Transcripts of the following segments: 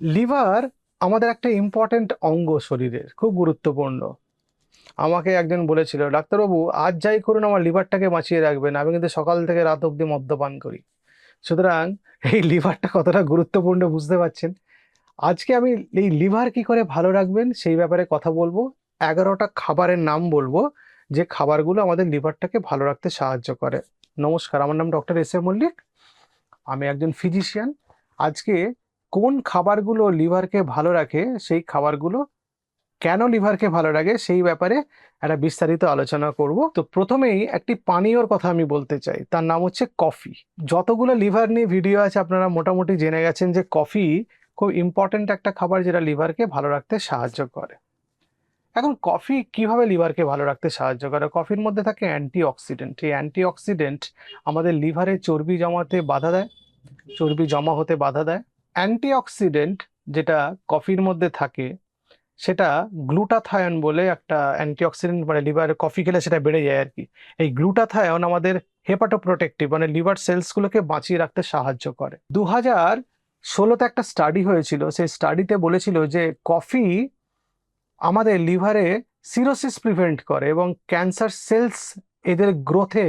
Liver আমাদের একটা important অঙ্গ শরীরের, খুব গুরুত্বপূর্ণ। আমাকে একজন বলেছিল, ডাক্তারবাবু, আজ যাই করুন, আমার লিভারটাকে বাঁচিয়ে রাখবেন, আমি কিন্তু সকাল থেকে রাত অবধি মদ্যপান করি। সুতরাং এই লিভারটা কতটা গুরুত্বপূর্ণ বুঝতে পারছেন? আজকে আমি এই লিভার কি করে ভালো রাখবেন, সেই ব্যাপারে কথা বলব। এগারোটা খাবারের নাম বলব, যে খাবারগুলো আমাদের লিভারটাকে ভালো রাখতে সাহায্য করে। নমস্কার, আমার নাম ডক্টর এস এ মল্লিক, আমি একজন ফিজিশিয়ান। আজকে কোন খাবারগুলো লিভারকে ভালো রাখে, সেই খাবারগুলো কেন লিভারকে ভালো রাখে, সেই ব্যাপারে একটা বিস্তারিত আলোচনা করব। তো প্রথমেই একটি পানীয়র কথা আমি বলতে চাই। তার নাম হচ্ছে কফি। যতগুলো লিভার নিয়ে ভিডিও আছে, আপনারা মোটামুটি জেনে গেছেন যে কফি খুব ইম্পর্ট্যান্ট একটা খাবার যেটা লিভারকে ভালো রাখতে সাহায্য করে। এখন কফি কীভাবে লিভারকে ভালো রাখতে সাহায্য করে? কফির মধ্যে থাকে অ্যান্টি অক্সিডেন্ট এই অ্যান্টি অক্সিডেন্ট আমাদের লিভারে চর্বি জমাতে বাধা দেয়। চর্বি জমা হতে বাধা দেয়। অ্যান্টি অক্সিডেন্ট যেটা কফির মধ্যে থাকে, সেটা গ্লুটাথায়ন বলে একটা অ্যান্টিঅক্সিডেন্ট মানে লিভার কফি খেলে সেটা বেড়ে যায় আর কি। এই গ্লুটাথায়ন আমাদের হেপাটোপ্রোটেক্টিভ মানে লিভার সেলসগুলোকে বাঁচিয়ে রাখতে সাহায্য করে। দু হাজার ষোলোতে একটা স্টাডি হয়েছিল, সেই স্টাডিতে বলেছিল যে কফি আমাদের লিভারে সিরোসিস প্রিভেন্ট করে এবং ক্যান্সার সেলস এদের গ্রোথে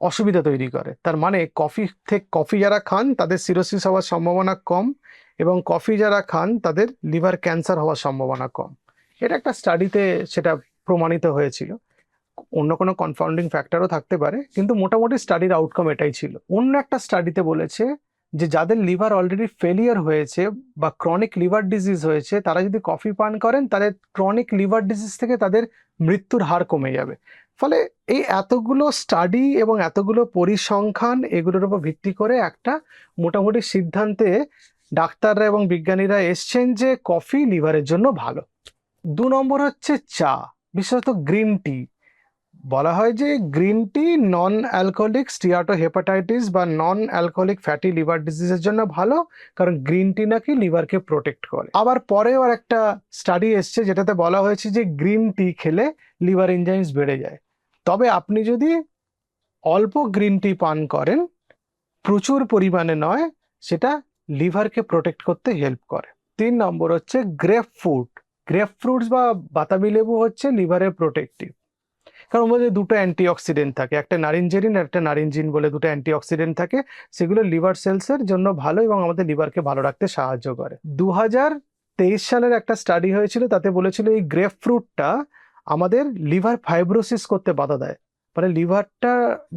অসুবিধা তৈরি করে। তার মানে কফি থেকে কফি যারা খান, তাদের সিরোসিস হওয়ার সম্ভাবনা কম এবং কফি যারা খান, তাদের লিভার ক্যান্সার হওয়ার সম্ভাবনা কম। এটা একটা স্টাডিতে সেটা প্রমাণিত হয়েছিল। অন্য কোনো কনফাউন্ডিং ফ্যাক্টরও থাকতে পারে, কিন্তু মোটামুটি স্টাডির আউটকাম এটাই ছিল। অন্য একটা স্টাডিতে বলেছে যে যাদের লিভার অলরেডি ফেলিয়ার হয়েছে বা ক্রনিক লিভার ডিজিজ হয়েছে, তারা যদি কফি পান করেন, তাদের ক্রনিক লিভার ডিজিজ থেকে তাদের মৃত্যুর হার কমে যাবে। ফলে এই এতগুলো স্টাডি এবং এতগুলো পরিসংখ্যান এগুলোর উপর ভিত্তি করে একটা মোটামুটি সিদ্ধান্তে ডাক্তাররা এবং বিজ্ঞানীরা এসছেন যে কফি লিভারের জন্য ভালো। দু নম্বর হচ্ছে চা, বিশেষত গ্রিন টি বলা হয় যে green tea non alcoholic steatohepatitis বা নন অ্যালকোহলিক ফ্যাটি লিভার ডিজিজের জন্য ভালো, কারণ গ্রিন টি নাকি লিভারকে প্রোটেক্ট করে। আবার পরেও আর একটা স্টাডি এসছে যেটাতে বলা হয়েছে যে গ্রিন টি খেলে লিভার এনজাইমস বেড়ে যায়। তবে আপনি যদি অল্প গ্রিন টি পান করেন, প্রচুর পরিমাণে নয়, সেটা লিভারকে প্রোটেক্ট করতে হেল্প করে। তিন নম্বর হচ্ছে গ্রেপ ফ্রুট। গ্রেপ ফ্রুটস বা বাতাবি লেবু হচ্ছে লিভারের প্রোটেক্টিভ। কারণ মধ্যে দুটো অ্যান্টিঅক্সিডেন্ট থাকে, একটা নারিনজেরিন আর একটা নারিনজিন বলে দুটো অ্যান্টিঅক্সিডেন্ট থাকে, সেগুলো লিভার সেলসের জন্য ভালো এবং আমাদের লিভারকে ভালো রাখতে সাহায্য করে। দু হাজার তেইশ সালের একটা স্টাডি হয়েছিল, তাতে বলেছিল এই গ্রেপ ফ্রুটটা আমাদের লিভার ফাইব্রোসিস করতে বাধা দেয়। মানে লিভারটা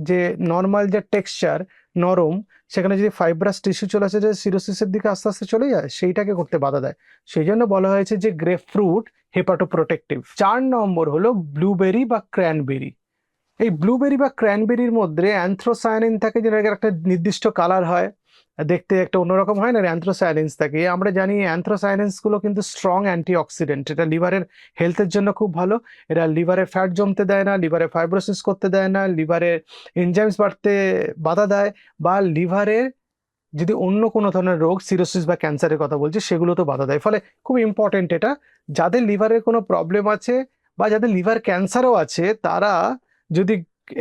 যে নর্মাল যে টেক্সচার নরম, সেখানে যদি ফাইব্রাস টিস্যু চলে আসে, যে সিরোসিসের দিকে আস্তে আস্তে চলে যায়, সেইটাকে করতে বাধা দেয়। সেই জন্য বলা হয়েছে যে গ্রেপ ফ্রুট হেপাটোপ্রোটেক্টিভ চার নম্বর হলো ব্লুবেরি বা ক্র্যানবেরি এই ব্লুবেরি বা ক্র্যানবেরির মধ্যে অ্যান্থ্রোসায়ানিন থাকে যেটা একটা নির্দিষ্ট কালার হয়। দেখতে একটা অন্যরকম হয় না অ্যান্থ্রোসায়ানিন্স থাকে আমরা জানি অ্যান্থ্রোসায়ানিন্সগুলো কিন্তু স্ট্রং অ্যান্টিঅক্সিডেন্ট এটা লিভারের হেলথের জন্য খুব ভালো। এরা লিভারে ফ্যাট জমতে দেয় না লিভারে ফাইব্রোসিস করতে দেয় না লিভারের এনজাইমস বাড়তে বাধা দেয়, বা লিভারের যদি অন্য কোনো ধরনের রোগ সিরোসিস বা ক্যান্সারের কথা বলছি, সেগুলো তো বাধা দেয়। ফলে খুব ইম্পর্টেন্ট এটা, যাদের লিভারের কোনো প্রবলেম আছে, বা যাদের লিভার ক্যান্সারও আছে, তারা যদি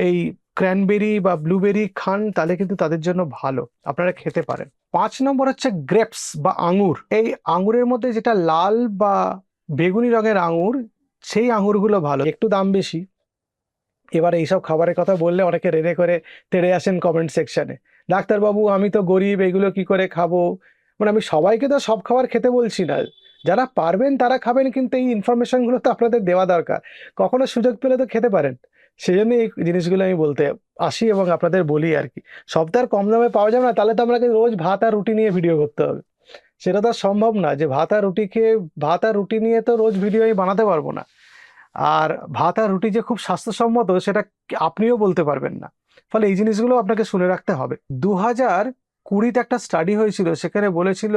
এই ক্র্যানবেরি বা ব্লুবেরি খান, তাহলে কিন্তু তাদের জন্য ভালো। আপনারা খেতে পারেন। পাঁচ নম্বর হচ্ছে গ্রেপস বা আঙুর। এই আঙুরের মধ্যে যেটা লাল বা বেগুনি রঙের আঙুর, সেই আঙুরগুলো ভালো। একটু দাম বেশি। এবার এইসব খাবারের কথা বললে অনেকে রেড়ে করে তেড়ে আসেন কমেন্ট সেকশনে ডাক্তারবাবু, আমি তো গরিব, এগুলো কি করে খাব? মানে আমি সবাইকে তো সব খাবার খেতে বলছি না। যারা পারবেন তারা খাবেন, কিন্তু এই ইনফরমেশনগুলো তো আপনাদের দেওয়া দরকার। কখনো সুযোগ পেলে তো খেতে পারেন। সেই জন্য এই জিনিসগুলো আমি বলতে আসি এবং আপনাদের বলি আর কি। আর কম দামে পাওয়া যাবে না, তাহলে তো আপনাকে রোজ ভাত আর রুটি নিয়ে ভিডিও করতে হবে। সেটা তো সম্ভব না যে ভাত আর রুটি খেয়ে, ভাত আর রুটি নিয়ে তো রোজ ভিডিও আমি বানাতে পারব না। আর ভাত আর রুটি যে খুব স্বাস্থ্যসম্মত, সেটা আপনিও বলতে পারবেন না। ফলে এই জিনিসগুলো আপনাকে শুনে রাখতে হবে। দু হাজার কুড়িতে একটা স্টাডি হয়েছিল, সেখানে বলেছিল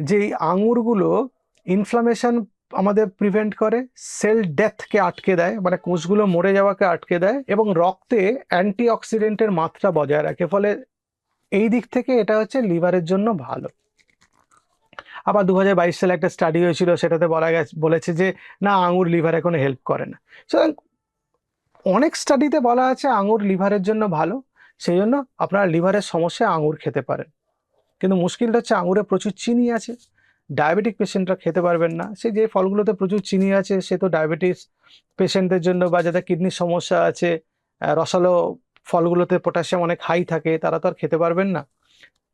যে এই আঙুরগুলো ইনফ্লামেশন আমাদের প্রিভেন্ট করে সেল ডেথকে আটকে দেয় মানে কোষগুলো মরে যাওয়াকে আটকে দেয় এবং রক্তে অ্যান্টিঅক্সিডেন্টের মাত্রা বজায় রাখে, ফলে এই দিক থেকে এটা হচ্ছে লিভারের জন্য ভালো। আবার দু হাজার বাইশ সালে একটা স্টাডি হয়েছিল, সেটাতে বলা গেছে, বলেছে যে না, আঙুর লিভারে কোনো হেল্প করে না। সুতরাং অনেক স্টাডিতে বলা আছে আঙুর লিভারের জন্য ভালো, সেই জন্য আপনারা লিভারের সমস্যায় আঙুর খেতে পারেন। কিন্তু মুশকিলটা হচ্ছে আঙুরে প্রচুর চিনি আছে। ডায়াবেটিক পেশেন্টরা খেতে পারবেন না। সে যে ফলগুলোতে প্রচুর চিনি আছে, সে তো ডায়াবেটিস পেশেন্টদের জন্য বা যাদের কিডনির সমস্যা আছে রসালো ফলগুলোতে পটাশিয়াম অনেক হাই থাকে, তারা তো আর খেতে পারবেন না।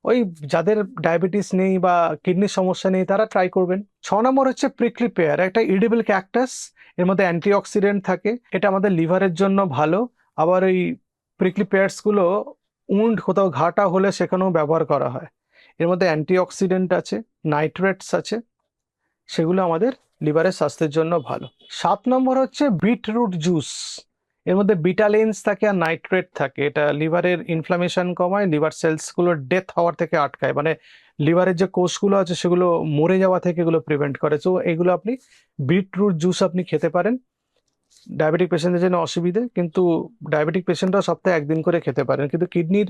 ওই যাদের ডায়াবেটিস নেই বা কিডনির সমস্যা নেই, তারা ট্রাই করবেন। ছ নম্বর হচ্ছে প্রিকলি পেয়ার একটা ইডিবল ক্যাকটাস এর মধ্যে অ্যান্টিঅক্সিডেন্ট থাকে, এটা আমাদের লিভারের জন্য ভালো। আবার ওই প্রিকলি পেয়ার্সগুলো উন্ড কোথাও ঘাটা হলে সেখানেও ব্যবহার করা হয়। এর মধ্যে অ্যান্টিঅক্সিডেন্ট আছে, নাইট্রেটস আছে, সেগুলো আমাদের লিভারের স্বাস্থ্যের জন্য ভালো। সাত নম্বর হচ্ছে বিটরুট জুস। এর মধ্যে বিটালেন্স থাকে আর নাইট্রেট থাকে। এটা লিভারের ইনফ্লামেশন কমায়, লিভার সেলসগুলোর ডেথ হওয়ার থেকে আটকায়। মানে লিভারের যে কোষগুলো আছে, সেগুলো মরে যাওয়া থেকে এগুলো প্রিভেন্ট করে। তো এগুলো আপনি বিটরুট জুস আপনি খেতে পারেন। ডায়াবেটিক পেশেন্টদের জন্য অসুবিধে, কিন্তু ডায়াবেটিক পেশেন্টরা সপ্তাহে একদিন করে খেতে পারেন। কিন্তু কিডনির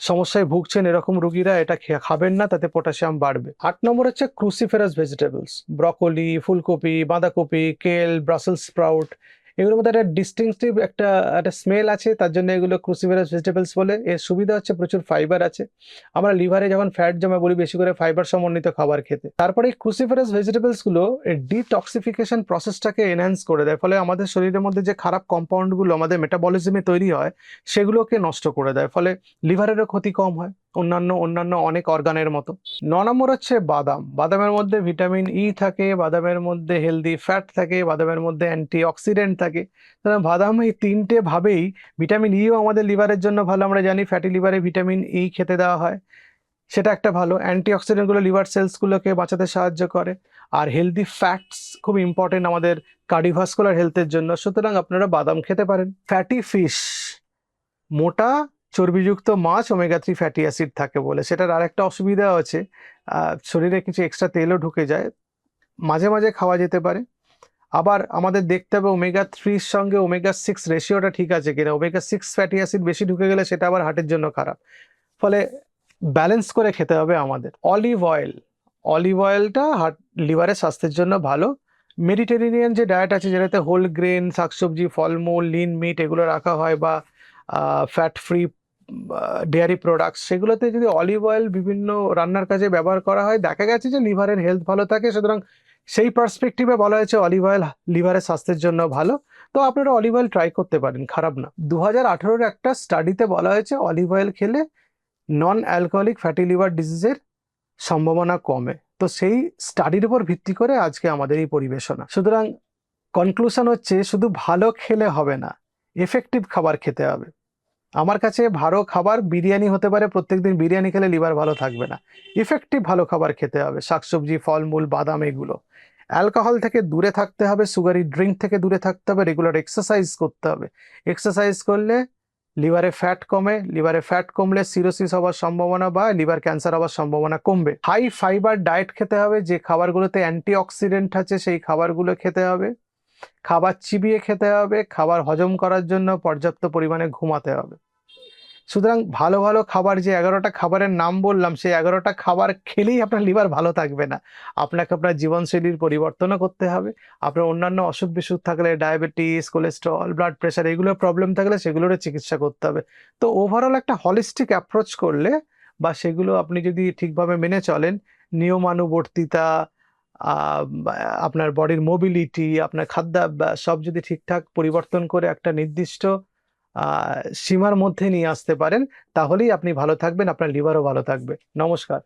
সমস্যায় ভুগছেন এরকম রুগীরা, এটা খাবেন না, তাতে পটাশিয়াম বাড়বে। আট নম্বর হচ্ছে ক্রুসিফেরাস ভেজিটেবলস ব্রকোলি ফুলকপি, বাঁধাকপি কেল ব্রাসেলস স্প্রাউট এগুলোর মধ্যে একটা ডিস্টিংটিভ একটা একটা স্মেল আছে, তার জন্য এগুলো ক্রুসিফেরাস ভেজিটেবলস বলে। এর সুবিধা হচ্ছে প্রচুর ফাইবার আছে। আমরা লিভারে যখন ফ্যাট জমা বলি বেশি করে ফাইবার সমন্বিত খাবার খেতে। তারপরে এই ক্রুসিফেরাস ভেজিটেবলসগুলো ডিটক্সিফিকেশন প্রসেসটাকে এনহ্যান্স করে দেয়। ফলে আমাদের শরীরের মধ্যে যে খারাপ কম্পাউন্ডগুলো আমাদের মেটাবলিজমে তৈরি হয়, সেগুলোকে নষ্ট করে দেয়। ফলে লিভারেরও ক্ষতি কম হয়। অন্যান্য অন্যান্য অনেক অর্গানের মতো। ন নম্বর হচ্ছে বাদাম। বাদামের মধ্যে ভিটামিন ই থাকে, বাদামের মধ্যে হেলদি ফ্যাট থাকে, বাদামের মধ্যে অ্যান্টি অক্সিডেন্ট থাকে। সুতরাং বাদাম এই তিনটে ভাবেই ভিটামিন ইও আমাদের লিভারের জন্য ভালো। আমরা জানি ফ্যাটি লিভারে ভিটামিন ই খেতে দেওয়া হয়। সেটা একটা ভালো। অ্যান্টি অক্সিডেন্টগুলো লিভার সেলসগুলোকে বাঁচাতে সাহায্য করে। আর হেলদি ফ্যাটস খুব ইম্পর্টেন্ট আমাদের কার্ডিভাস্কুলার হেলথের জন্য। সুতরাং আপনারা বাদাম খেতে পারেন। ফ্যাটি ফিশ মোটা চর্বিযুক্ত মাছ ওমেগা থ্রি ফ্যাটি অ্যাসিড থাকে বলে। সেটার আরেকটা অসুবিধা আছে শরীরে কিছু এক্সট্রা তেলও ঢুকে যায়। মাঝে মাঝে খাওয়া যেতে পারে। আবার আমাদের দেখতে হবে ওমেগা থ্রির সঙ্গে ওমেগা সিক্স রেশিওটা ঠিক আছে কিনা। ওমেগা সিক্স ফ্যাটি অ্যাসিড বেশি ঢুকে গেলে সেটা আবার হার্টের জন্য খারাপ। ফলে ব্যালেন্স করে খেতে হবে আমাদের। অলিভ অয়েল অলিভ অয়েলটা হার্ট লিভারের স্বাস্থ্যের জন্য ভালো। মেডিটেরেনিয়ান যে ডায়েট আছে, যেটাতে হোল গ্রেন শাকসবজি, ফলমূল লিন মিট এগুলো রাখা হয় বা ফ্যাট ফ্রি ডেয়ারি প্রোডাক্টস সেগুলোতে যদি অলিভ অয়েল বিভিন্ন রান্নার কাজে ব্যবহার করা হয়, দেখা গেছে যে লিভারের হেলথ ভালো থাকে, সুতরাং সেই পার্সপেক্টিভে বলা হয়েছে অলিভ অয়েল লিভারের স্বাস্থ্যের জন্য ভালো। তো আপনারা অলিভ অয়েল ট্রাই করতে পারেন, খারাপ না। দু হাজার একটা স্টাডিতে বলা হয়েছে অলিভ অয়েল খেলে নন অ্যালকোহলিক ফ্যাটি লিভার ডিজিজের সম্ভাবনা কমে। তো সেই স্টাডির উপর ভিত্তি করে আজকে আমাদের এই পরিবেশনা। সুতরাং কনক্লুশন হচ্ছে, শুধু ভালো খেলে হবে না এফেক্টিভ খাবার খেতে হবে। আমার কাছে ভালো খাবার বিরিয়ানি হতে পারে, প্রত্যেকদিন বিরিয়ানি খেলে লিভার ভালো থাকবে না। ইফেক্টিভ ভালো খাবার খেতে হবে, শাকসবজি, ফলমূল, বাদাম এগুলো। অ্যালকোহল থেকে দূরে থাকতে হবে সুগারি ড্রিঙ্ক থেকে দূরে থাকতে হবে রেগুলার এক্সারসাইজ করতে হবে। এক্সারসাইজ করলে লিভারে ফ্যাট কমে লিভারে ফ্যাট কমলে সিরোসিস হওয়ার সম্ভাবনা বা লিভার ক্যান্সার হওয়ার সম্ভাবনা কমবে। হাই ফাইবার ডায়েট খেতে হবে, যে খাবারগুলোতে অ্যান্টি অক্সিডেন্ট আছে সেই খাবারগুলো খেতে হবে। খাবার চিবিয়ে খেতে হবে, খাবার হজম করার জন্য পর্যাপ্ত পরিমাণে ঘুমাতে হবে। সুতরাং ভালো ভালো খাবার যে এগারোটা খাবারের নাম বললাম, সেই এগারোটা খাবার খেলেই আপনার লিভার ভালো থাকবে না। আপনাকে আপনার জীবনশৈলীর পরিবর্তনও করতে হবে। আপনার অন্যান্য অসুখ বিসুখ থাকলে ডায়াবেটিস, কোলেস্ট্রল ব্লাড প্রেশার এগুলো প্রবলেম থাকলে সেগুলোরও চিকিৎসা করতে হবে। তো ওভারঅল একটা হলিস্টিক অ্যাপ্রোচ করলে বা সেগুলো আপনি যদি ঠিকভাবে মেনে চলেন, নিয়মানুবর্তিতা আপনার বডির মোবিলিটি আপনার খাদ্যাভ্যাস, সব যদি ঠিকঠাক পরিবর্তন করে একটা নির্দিষ্ট সীমার মধ্যে নিয়ে আসতে পারেন তাহলেই আপনি ভালো থাকবেন আপনার লিভারও ভালো থাকবে। নমস্কার।